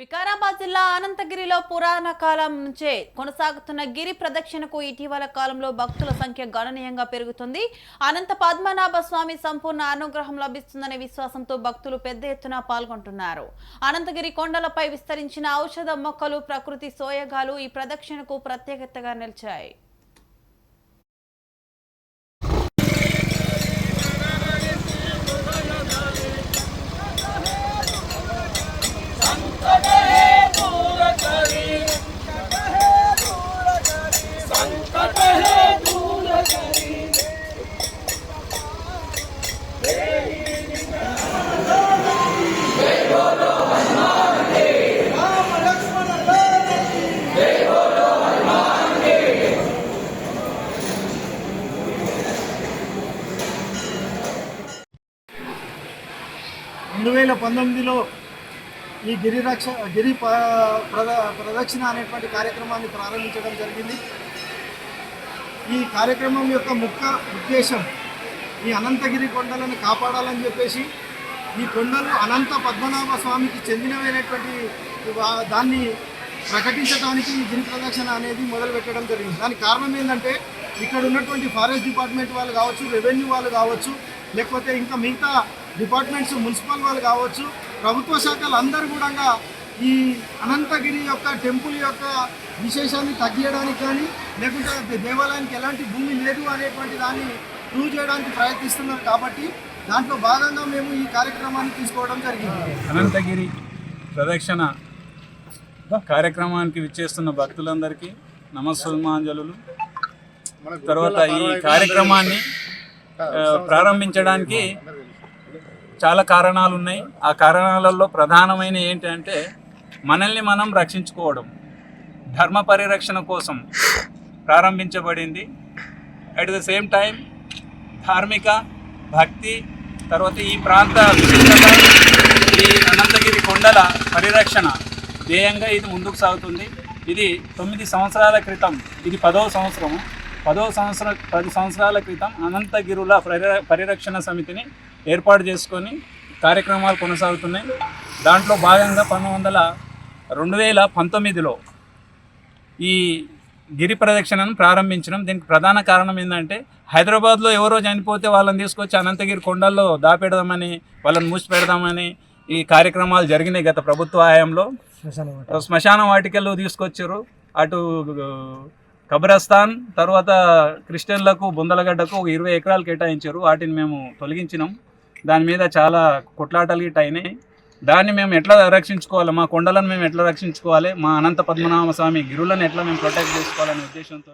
వికారాబాద్ జిల్లా అనంతగిరిలో పురాణ కాలం నుంచే కొనసాగుతున్న గిరి ప్రదక్షిణకు ఇటీవల కాలంలో భక్తుల సంఖ్య గణనీయంగా పెరుగుతుంది. అనంత పద్మనాభ స్వామి సంపూర్ణ అనుగ్రహం లభిస్తుందనే విశ్వాసంతో భక్తులు పెద్ద ఎత్తున పాల్గొంటున్నారు. అనంతగిరి కొండలపై విస్తరించిన ఔషధ మొక్కలు ప్రకృతి సోయగాలు ఈ ప్రదక్షిణకు ప్రత్యేకతగా నిలిచాయి. రెండు వేల పంతొమ్మిదిలో ఈ గిరిరక్ష గిరి ప్రద ప్రదక్షిణ అనేటువంటి కార్యక్రమాన్ని ప్రారంభించడం జరిగింది. ఈ కార్యక్రమం యొక్క ముఖ్య ఉద్దేశం ఈ అనంతగిరి కొండలను కాపాడాలని చెప్పేసి ఈ కొండలు అనంత పద్మనాభ స్వామికి చెందినవైనటువంటి దాన్ని ప్రకటించడానికి ఈ గిరి ప్రదక్షిణ అనేది మొదలు పెట్టడం జరిగింది. దానికి కారణం ఏంటంటే ఇక్కడ ఉన్నటువంటి ఫారెస్ట్ డిపార్ట్మెంట్ వాళ్ళు కావచ్చు రెవెన్యూ వాళ్ళు కావచ్చు లేకపోతే ఇంకా మిగతా డిపార్ట్మెంట్స్ మున్సిపల్ వాళ్ళు కావచ్చు ప్రభుత్వ శాఖలు అందరూ కూడా ఈ అనంతగిరి యొక్క టెంపుల్ యొక్క విశేషాన్ని తగ్గియడానికి కానీ లేకుంటే దేవాలయానికి ఎలాంటి భూమి లేదు అనేటువంటి దాన్ని ప్రూవ్ చేయడానికి ప్రయత్నిస్తున్నారు కాబట్టి దాంట్లో భాగంగా మేము ఈ కార్యక్రమాన్ని తీసుకోవడం జరిగింది. అనంతగిరి ప్రదక్షిణ కార్యక్రమానికి విచ్చేస్తున్న భక్తులందరికీ నమస్సుమాంజలు తర్వాత ఈ కార్యక్రమాన్ని ప్రారంభించడానికి చాలా కారణాలు ఉన్నాయి ఆ కారణాలలో ప్రధానమైన ఏంటంటే మనల్ని మనం రక్షించుకోవడం. ధర్మ పరిరక్షణ కోసం ప్రారంభించబడింది. అట్ ద సేమ్ టైం ధార్మిక భక్తి తర్వాత ఈ ప్రాంత విశిష్టత ఈ అనంతగిరి కొండల పరిరక్షణ ధ్యేయంగా ఇది ముందుకు సాగుతుంది. ఇది తొమ్మిది సంవత్సరాల క్రితం ఇది పదవ సంవత్సరం. పదవ సంవత్సరం పది సంవత్సరాల క్రితం అనంతగిరుల పరిర పరిరక్షణ సమితిని ఏర్పాటు చేసుకొని కార్యక్రమాలు కొనసాగుతున్నాయి. దాంట్లో భాగంగా పంతొమ్మిది వందల రెండు వేల పంతొమ్మిదిలో ఈ గిరి ప్రదక్షిణను ప్రారంభించడం దీనికి ప్రధాన కారణం ఏంటంటే హైదరాబాద్లో ఎవరో చనిపోతే వాళ్ళని తీసుకొచ్చి అనంతగిరి కొండల్లో దాపెడదామని వాళ్ళని మూసి పెడదామని ఈ కార్యక్రమాలు జరిగినాయి గత ప్రభుత్వ హయాంలో. శ్మశాన వాటికలు తీసుకొచ్చారు. అటు కబ్రస్థాన్ తర్వాత క్రిస్టియన్లకు బుందలగడ్డకు ఒక ఇరవై ఎకరాలు కేటాయించారు. వాటిని మేము తొలగించినాం. దాని మీద చాలా కొట్లాటలు గిట్ట అయినాయి. దాన్ని మేము ఎట్లా రక్షించుకోవాలి? మా కొండలను మేము ఎట్లా రక్షించుకోవాలి? మా అనంత పద్మనాభ స్వామి గిరులను ఎట్లా మేము ప్రొటెక్ట్ చేసుకోవాలనే ఉద్దేశంతో